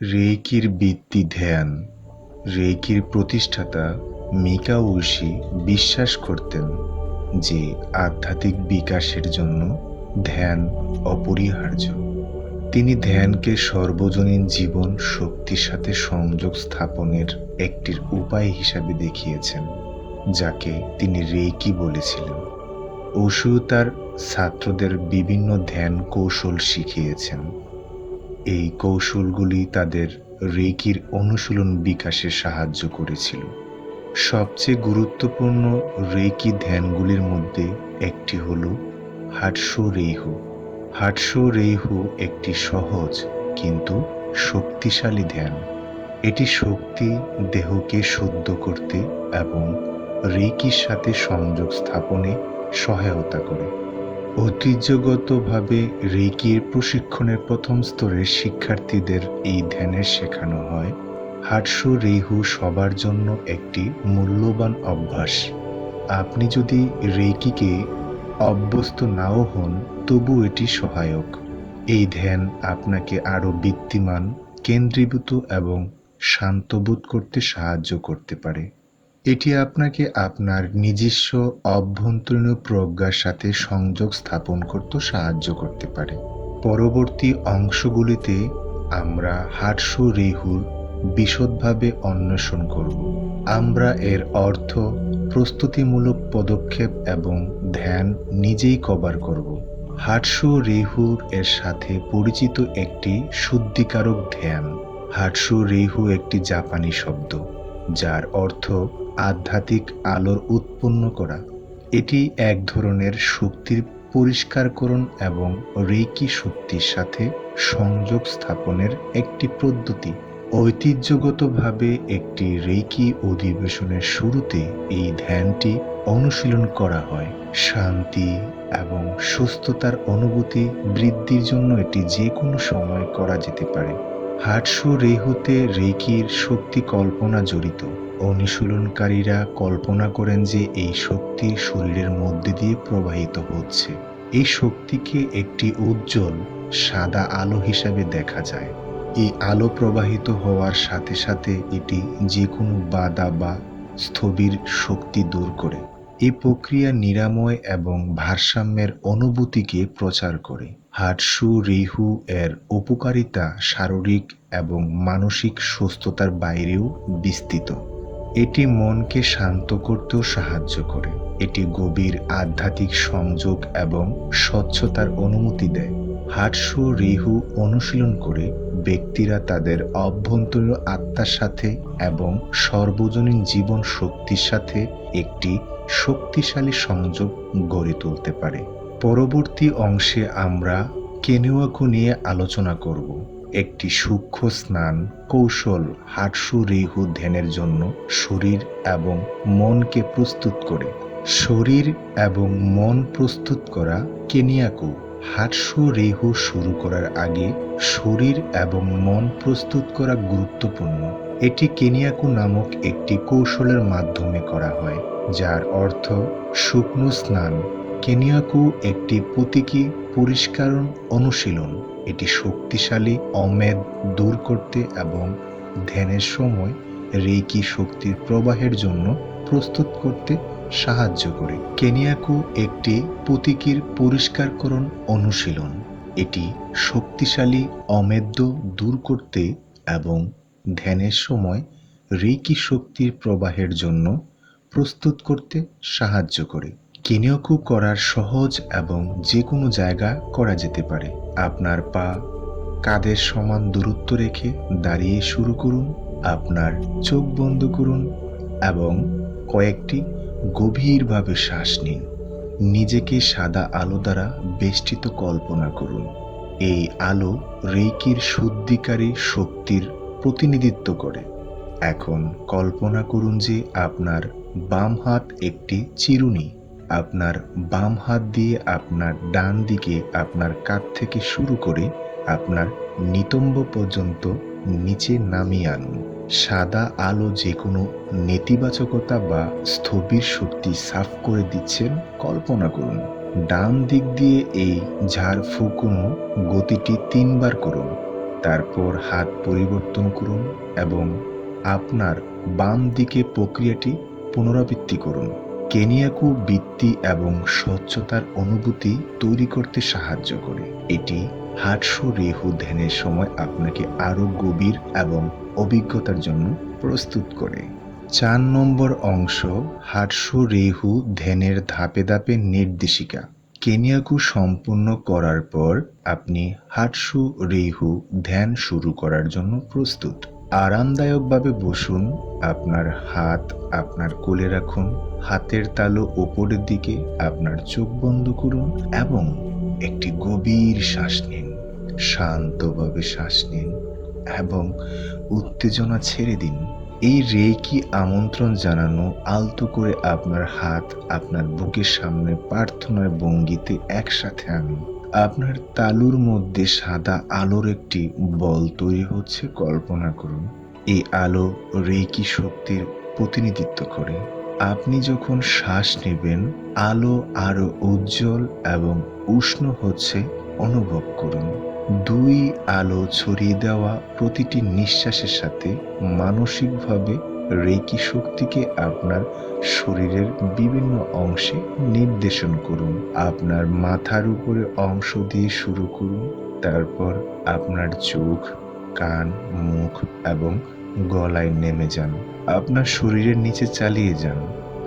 রেইকির বৃত্তি ধ্যান। রেইকির প্রতিষ্ঠাতা মিকা উশি বিশ্বাস করতেন যে আধ্যাত্মিক বিকাশের জন্য ধ্যান অপরিহার্য। তিনি ধ্যানকে সর্বজনীন জীবন শক্তির সাথে সংযোগ স্থাপনের একটি উপায় হিসাবে দেখিয়েছেন, যাকে তিনি রেইকি বলেছিলেন। ওশু তার ছাত্রদের বিভিন্ন ধ্যান কৌশল শিখিয়েছেন। এই কৌশলগুলি তাদের রেকির অনুশীলন বিকাশে সাহায্য করেছিল। সবচেয়ে গুরুত্বপূর্ণ রেকি ধ্যানগুলির মধ্যে একটি হল হাটশো রেইহু। হাটশো রেইহু একটি সহজ কিন্তু শক্তিশালী ধ্যান। এটি শক্তি দেহকে শুদ্ধ করতে এবং রেকির সাথে সংযোগ স্থাপনে সহায়তা করে। ঐতিহ্যগতভাবে রেকির প্রশিক্ষণের প্রথম স্তরের শিক্ষার্থীদের এই ধ্যানের শেখানো হয়। হাটসু রেহু সবার জন্য একটি মূল্যবান অভ্যাস। আপনি যদি রেকিকে অভ্যস্ত নাও হন, তবু এটি সহায়ক। এই ধ্যান আপনাকে আরও বৃত্তিমান কেন্দ্রীভূত এবং শান্তবোধ করতে সাহায্য করতে পারে। এটি আপনাকে আপনার নিজস্ব অভ্যন্তরীণ প্রজ্ঞার সাথে সংযোগ স্থাপন করতে সাহায্য করতে পারে। পরবর্তী অংশগুলিতে আমরা হাটসু রেহুর বিশদভাবে অন্বেষণ করব। আমরা এর অর্থ প্রস্তুতিমূলক পদক্ষেপ এবং ধ্যান নিজেই কভার করব। হাটসু রেহুর এর সাথে পরিচিত একটি শুদ্ধিকারক ধ্যান। হাটসু রেহু একটি জাপানি শব্দ। যার অর্থ আধ্যাত্মিক আলোর উৎপন্ন করা। এটি এক ধরনের শক্তির পরিষ্কারকরণ এবং রেকি শক্তির সাথে সংযোগ স্থাপনের একটি পদ্ধতি। ঐতিহ্যগতভাবে একটি রেকি অধিবেশনের শুরুতে এই ধ্যানটি অনুশীলন করা হয়। শান্তি এবং সুস্থতার অনুভূতি বৃদ্ধির জন্য এটি যে কোনো সময় করা যেতে পারে। হাটসু রেহুতে রেকির শক্তি কল্পনা জড়িত। অনুশীলনকারীরা কল্পনা করেন যে এই শক্তি শরীরের মধ্যে দিয়ে প্রবাহিত হচ্ছে। এই শক্তিকে একটি উজ্জ্বল, সাদা আলো হিসাবে দেখা যায়। এই আলো প্রবাহিত হওয়ার সাথে সাথে এটি যে কোনো বাধা বা স্থবির শক্তি দূর করে। এই প্রক্রিয়া নিরাময় এবং ভারসাম্যের অনুভূতিকে প্রচার করে। হাটসু রিহু এর উপকারিতা শারীরিক এবং মানসিক সুস্থতার বাইরেও বিস্তৃত। এটি মনকে শান্ত করতেও সাহায্য করে। এটি গভীর আধ্যাত্মিক সংযোগ এবং স্বচ্ছতার অনুমতি দেয়। হাটসু রিহু অনুশীলন করে ব্যক্তিরা তাদের অভ্যন্তরীণ আত্মার সাথে এবং সর্বজনীন জীবন শক্তির সাথে একটি শক্তিশালী সংযোগ গড়ে তুলতে পারে। পরবর্তী অংশে আমরা কেনুয়াকু নিয়ে আলোচনা করব। একটি সূক্ষ্ম স্নান, কৌশল হাটসু রিহু ধ্যানের জন্য শরীর এবং মনকে প্রস্তুত করে। শরীর এবং মন প্রস্তুত করা কেনিয়াকু হাটসু রেহু শুরু করার আগে শরীর এবং মন প্রস্তুত করা গুরুত্বপূর্ণ। এটি কেনিয়াকু নামক একটি কৌশলের মাধ্যমে করা হয়, যার অর্থ শুকনো স্নান। কেনিয়াকু একটি প্রতীকী পরিষ্কারণ অনুশীলন। এটি শক্তিশালী অমেদ দূর করতে এবং ধ্যানের সময় রেকি শক্তির প্রবাহের জন্য প্রস্তুত করতে সাহায্য করে। কেনিয়াকু একটি প্রতীকীর পরিষ্কারকরণ অনুশীলন। এটি শক্তিশালী অমেদ্য দূর করতে এবং ধ্যানের সময় রেকি শক্তির প্রবাহের জন্য প্রস্তুত করতে সাহায্য করে। কেনিয়াকু করার সহজ এবং যে কোনো জায়গা করা যেতে পারে। আপনার পা কাদের সমান দূরত্ব রেখে দাঁড়িয়ে শুরু করুন, আপনার চোখ বন্ধ করুন এবং কয়েকটি গভীরভাবে শ্বাস নিন। নিজেকে সাদা আলো দ্বারা বেষ্টিত কল্পনা করুন। এই আলো রেইকির শুদ্ধিকারী শক্তির প্রতিনিধিত্ব করে। এখন কল্পনা করুন যে আপনার বাম হাত একটি চিরুনি। আপনার বাম হাত দিয়ে আপনার ডান দিকে আপনার কাঁধ থেকে শুরু করে আপনার নিতম্ব পর্যন্ত নিচে নামিয়ে আনুন। সাদা আলো যে কোনো নেতিবাচকতা বা স্থবির শক্তি সাফ করে দিচ্ছেন, কল্পনা করুন। ডান দিক দিয়ে এই ঝাড় ফুকুনো গতিটি তিনবার করুন, তারপর হাত পরিবর্তন করুন এবং আপনার বাম দিকে প্রক্রিয়াটি পুনরাবৃত্তি করুন। কেনিয়াকু বৃত্তি এবং স্বচ্ছতার অনুভূতি তৈরি করতে সাহায্য করে। এটি হাটসু রেহু ধ্যানের সময় আপনাকে আরও গভীর এবং অভিজ্ঞতার জন্য প্রস্তুত করে। চার নম্বর অংশ হাটসু রেহু ধ্যানের ধাপে ধাপে নির্দেশিকা। কেনিয়াকু সম্পূর্ণ করার পর আপনি হাটসু রেহু ধ্যান শুরু করার জন্য প্রস্তুত। আরামদায়কভাবে বসুন, আপনার হাত আপনার কোলে রাখুন, হাতের তালু ওপরের দিকে আপনার চোখ বন্ধ করুন এবং একটি গভীর শ্বাস নিন, শান্তভাবে শ্বাস নিন এবং উত্তেজনা ছেড়ে দিন। এই রেকি আমন্ত্রণ জানানো, আলতো করে আপনার হাত আপনার বুকের সামনে প্রার্থনার ভঙ্গিতে একসাথে আনুন। আপনার তালুর মধ্যে সাদা আলোর একটি বল তৈরি হচ্ছে, কল্পনা করুন। এই আলো রেকি শক্তির প্রতিনিধিত্ব করে। আপনি যখন শ্বাস নেবেন, আলো আরও উজ্জ্বল এবং উষ্ণ হচ্ছে অনুভব করুন। দুই আলো ছড়িয়ে দেওয়া প্রতিটি নিঃশ্বাসের সাথে মানসিকভাবে রেকি শক্তিকে আপনার শরীরের বিভিন্ন অংশে নির্দেশন করুন। আপনার মাথার উপরে অংশ দিয়ে শুরু করুন। তারপর আপনার চোখ, কান, মুখ এবং গলায় নেমে যান। আপনার শরীরের নিচে চালিয়ে যান।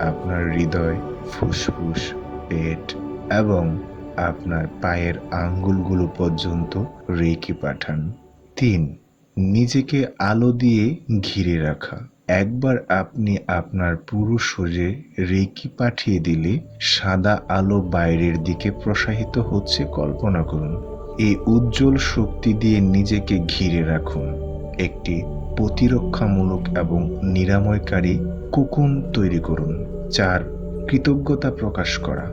আপনার হৃদয়, ফুসফুস, পেট এবং আপনার পায়ের আঙ্গুলগুলো পর্যন্ত রেখে পাঠান। তিন, নিজেকে আলো দিয়ে ঘিরে রাখা। একবার আপনি আপনার পুরো শরীরে রেকি পাঠিয়ে দিলে সাদা আলো বাইরের দিকে প্রসাহিত হচ্ছে, কল্পনা করুন। এই উজ্জ্বল শক্তি দিয়ে নিজেকে ঘিরে রাখুন। একটি প্রতিরক্ষামূলক এবং নিরাময়কারী কুকুন তৈরি করুন চার কৃতজ্ঞতা প্রকাশ করা।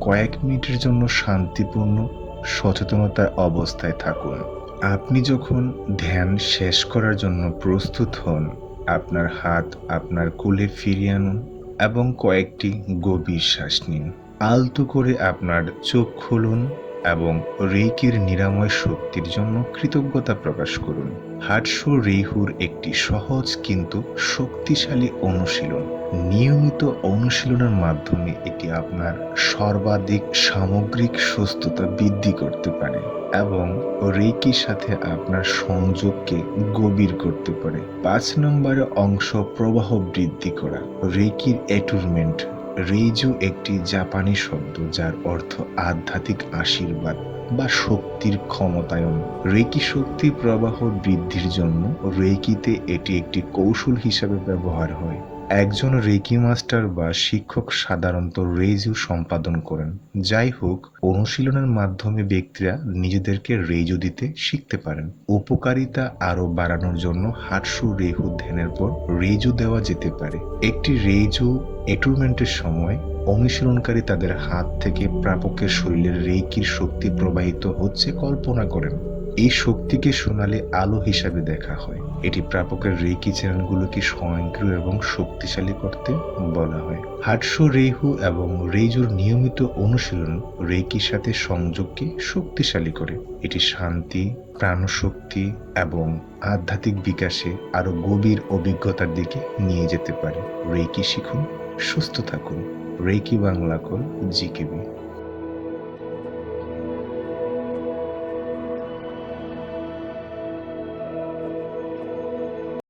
কয়েক মিনিটের জন্য শান্তিপূর্ণ সচেতনতার অবস্থায় থাকুন। আপনি যখন ধ্যান শেষ করার জন্য প্রস্তুত হন আপনার হাত আপনার কুলে ফিরিয়ে আনুন এবং কয়েকটি গভীর শ্বাস নিন। আলতো করে আপনার চোখ খুলুন এবং রেইকির নিরাময় শক্তির জন্য কৃতজ্ঞতা প্রকাশ করুন। হাটসো রেইহুর একটি সহজ কিন্তু শক্তিশালী অনুশীলন। নিয়মিত অনুশীলনের মাধ্যমে এটি আপনার সর্বাধিক সামগ্রিক সুস্থতা বৃদ্ধি করতে পারে এবং রেকির সাথে আপনার সংযোগকে গভীর করতে পারে। পাঁচ নম্বরে অংশ প্রবাহ বৃদ্ধি করা। রেকির অ্যাটুরমেন্ট। রেইজু একটি জাপানি শব্দ যার অর্থ আধ্যাত্মিক আশীর্বাদ বা শক্তির ক্ষমতায়ন। রেকি শক্তি প্রবাহ বৃদ্ধির জন্য রেকিতে এটি একটি কৌশল হিসাবে ব্যবহার হয়। একজন রেকি মাস্টার বা শিক্ষক সাধারণত রেজু সম্পাদন করেন। যাই হোক, অনুশীলনের মাধ্যমে ব্যক্তিরা নিজেদেরকে রেজু দিতে শিখতে পারেন। উপকারিতা আরও বাড়ানোর জন্য হাটসু রেহু ধ্যানের পর রেজু দেওয়া যেতে পারে। একটি রেজু এটুরমেন্টের সময় অনুশীলনকারী তাদের হাত থেকে প্রাপকের শরীরের রেকির শক্তি প্রবাহিত হচ্ছে কল্পনা করেন। এই শক্তিকে সোনালী আলো হিসাবে দেখা হয়। এটি প্রাপকের রেকি চ্যানেলগুলোকে স্বয়ংক্রিয় এবং শক্তিশালী করতে বলা হয়। হাটসো রেহু এবং রেজুর নিয়মিত অনুশীলন রেকির সাথে সংযোগকে শক্তিশালী করে। এটি শান্তি, প্রাণশক্তি এবং আধ্যাত্মিক বিকাশে আরও গভীর অভিজ্ঞতার দিকে নিয়ে যেতে পারে। রেকি শিখুন, সুস্থ থাকুন। Reiki Bangla call GKB.